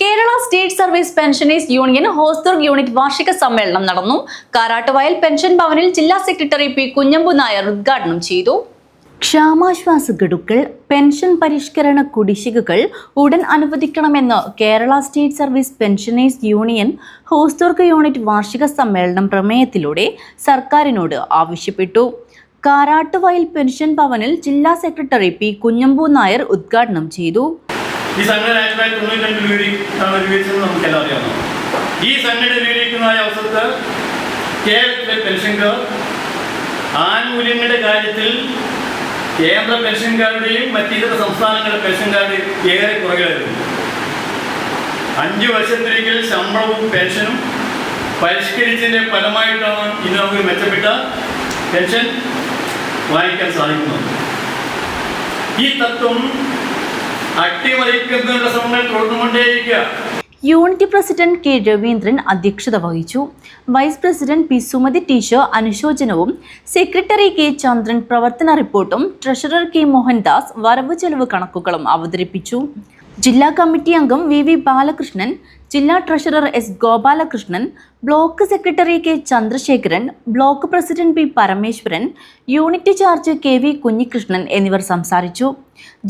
Kerala state service pensioners union Hosdurg unit വാർഷിക സമ്മേളനം നടന്നു. കാരാട്ടുവയൽ പെൻഷൻ ഭവനിൽ ജില്ലാ സെക്രട്ടറി പി കുഞ്ഞമ്പു നായർ ഉദ്ഘാടനം ചെയ്തു. ക്ഷാമാശ്വാസ ഗഡുക്കൾ പെൻഷൻ പരിഷ്കരണ കുടിശ്ശികകൾ ഉടൻ അനുവദിക്കണമെന്ന് Kerala state service pensioners union Hosdurg unit വാർഷിക സമ്മേളനം പ്രമേയത്തിലൂടെ സർക്കാരിനോട് ആവശ്യപ്പെട്ടു. കാരാട്ടുവയൽ പെൻഷൻ ഭവനിൽ ജില്ലാ സെക്രട്ടറി പി കുഞ്ഞമ്പു നായർ ഉദ്ഘാടനം ചെയ്തു. ഈ സംഘടന ആയിരത്തി തൊള്ളായിരത്തി തൊണ്ണൂറ്റി രണ്ടിൽ രൂപീകരിച്ചത് നമുക്കെല്ലാം അറിയാവുന്ന ഈ സംഘടന രൂപീകരിക്കുന്നതായ അവസരത്ത് കേരളത്തിലെ പെൻഷൻകാർ ആനുകൂല്യങ്ങളുടെ കാര്യത്തിൽ കേന്ദ്ര പെൻഷൻകാരുടെയും മറ്റിതര സംസ്ഥാനങ്ങളുടെ പെൻഷൻകാരുടെയും ഏറെ കുറവിലായിരുന്നു അഞ്ച് വർഷത്തിലേക്ക് ശമ്പളവും പെൻഷനും പരിഷ്കരിച്ചതിന്റെ ഫലമായിട്ടാണ് ഇന്ന് നമുക്ക് മെച്ചപ്പെട്ട പെൻഷൻ വാങ്ങിക്കാൻ സാധിക്കുന്നത്. ഈ തത്വം തുടർന്നുകൊണ്ടേയിരിക്കുക. യൂണിറ്റ് പ്രസിഡന്റ് കെ രവീന്ദ്രൻ അധ്യക്ഷത വഹിച്ചു. Vice president P Sumathi teacher അനുശോചനവും secretary K Chandran പ്രവർത്തന റിപ്പോർട്ടും ട്രഷറർ കെ മോഹൻദാസ് വരവ് ചെലവ് കണക്കുകളും അവതരിപ്പിച്ചു. ജില്ലാ കമ്മിറ്റി അംഗം വി വി ബാലകൃഷ്ണൻ ജില്ലാ treasurer S Gopalakrishnan block secretary K Chandrasekharan block president P Parameswaran unit charge K V Kunhikrishnan എന്നിവർ സംസാരിച്ചു.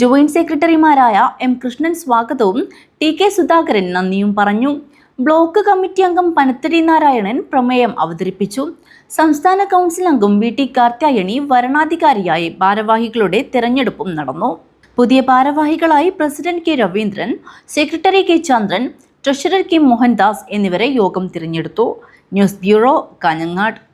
ജോയിന്റ് സെക്രട്ടറിമാരായ എം കൃഷ്ണൻ സ്വാഗതവും ടി കെ സുധാകരൻ നന്ദിയും പറഞ്ഞു. ബ്ലോക്ക് കമ്മിറ്റി അംഗം പനത്തടി നാരായണൻ പ്രമേയം അവതരിപ്പിച്ചു. സംസ്ഥാന കൗൺസിൽ അംഗം വി ടി കാർത്യായണി വരണാധികാരിയായി ഭാരവാഹികളുടെ തെരഞ്ഞെടുപ്പും നടന്നു. പുതിയ ഭാരവാഹികളായി president K Raveendran secretary K Chandran treasurer K Mohandas എന്നിവരെ യോഗം തിരഞ്ഞെടുത്തു. News bureau Kanhangad.